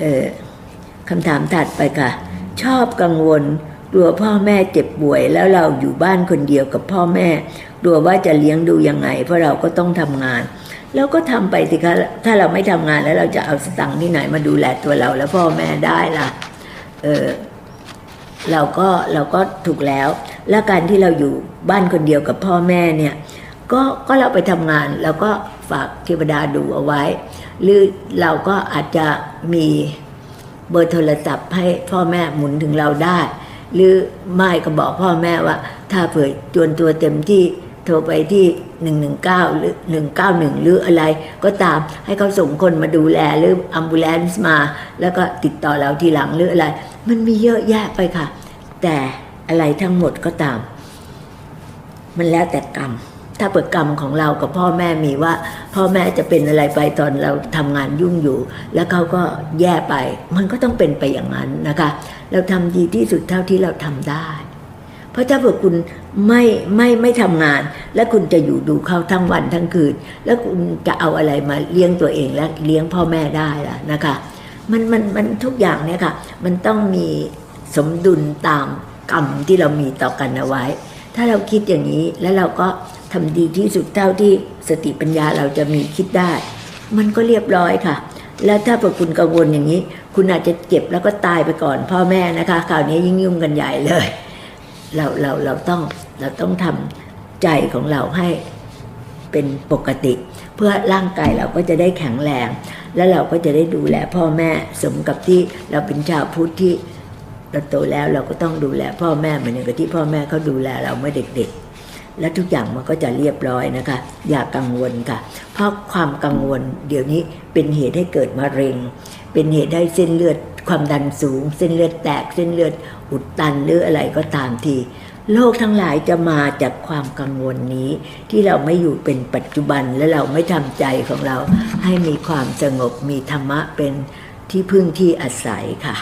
เออคำถามถัดไปค่ะ ชอบกังวลกลัวพ่อแม่เจ็บป่วย แล้วเราอยู่บ้านคนเดียวกับพ่อแม่กลัวว่าจะเลี้ยงดูยังไง เพราะเราก็ต้องทำงาน แล้วก็ทำไปสิคะถ้าเราไม่ทำงานแล้วเราจะเอาสตังค์ที่ไหนมาดูแลตัวเราและพ่อแม่ได้ล่ะเออเราก็เราก็ถูกแล้ว และการที่เราอยู่บ้านคนเดียวกับพ่อแม่เนี่ย ก็ก็เราไปทำงานเราก็ ฝากเทวดาดูเอาไว้ หรือเราก็อาจจะมีเบอร์โทรศัพท์ให้พ่อแม่หมุนถึงเราได้ หรือไม่ก็บอกพ่อแม่ว่า ถ้าเผื่อจวนตัวเต็มที่โทรไปที่หนึ่งหนึ่งเก้าหรือหนึ่งเก้าหนึ่งหรืออะไรก็ตามให้เขาส่งคนมาดูแลหรืออัมบูเลนซ์มา แล้วก็ติดต่อเราทีหลังหรืออะไร มันมีเยอะแยะไปค่ะ แต่อะไรทั้งหมดก็ตาม มันแล้วแต่กรรม ถ้าเปิดกรรมของเรากับพ่อแม่มีว่า พ่อแม่จะเป็นอะไรไปตอนเราทำงานยุ่งอยู่ แล้วเขาก็แย่ไป มันก็ต้องเป็นไปอย่างนั้นนะคะ เราทำดีที่สุดเท่าที่เราทำได้ เพราะถ้าเผื่อคุณไม่ไม่ไม่ทำงาน แล้วคุณจะอยู่ดูเขาทั้งวันทั้งคืน แล้วคุณจะเอาอะไรมาเลี้ยงตัวเองและเลี้ยงพ่อแม่ได้ล่ะนะคะ มันมันมันทุกอย่างเนี่ยค่ะ มันต้องมีสมดุลตามกรรมที่เรามีต่อกันเอาไว้ ถ้าเราคิดอย่างนี้แล้วเราก็ทำดีที่สุดเท่าที่สติปัญญาเราจะมีคิดได้ มันก็เรียบร้อยค่ะ แล้วถ้าพอคุณกังวลอย่างนี้ คุณอาจจะเจ็บแล้วก็ตายไปก่อน พ่อแม่นะคะคราวนี้ยิ่งยุ่งกันใหญ่เลย เราเราเราต้องเราต้องทำใจของเราให้เป็นปกติ เพื่อร่างกายเราก็จะได้แข็งแรง แล้วเราก็จะได้ดูแลพ่อแม่สมกับที่เราเป็นชาวพุทธที่ เราโตแล้วเราก็ต้องดูแลพ่อแม่เหมือนกับที่พ่อแม่เขาดูแลเราเมื่อเด็กๆ และทุกอย่างมันก็จะเรียบร้อยนะคะ อย่ากังวลค่ะ เพราะความกังวลเดี๋ยวนี้เป็นเหตุให้เกิดมะเร็ง เป็นเหตุให้เส้นเลือดความดันสูง เส้นเลือดแตกเส้นเลือดอุดตันหรืออะไรก็ตามทีโลกทั้งหลายจะมาจากความกังวลนี้ ที่เราไม่อยู่เป็นปัจจุบันและเราไม่ทำใจของเราให้มีความสงบมีธรรมะเป็นที่พึ่งที่อาศัยค่ะ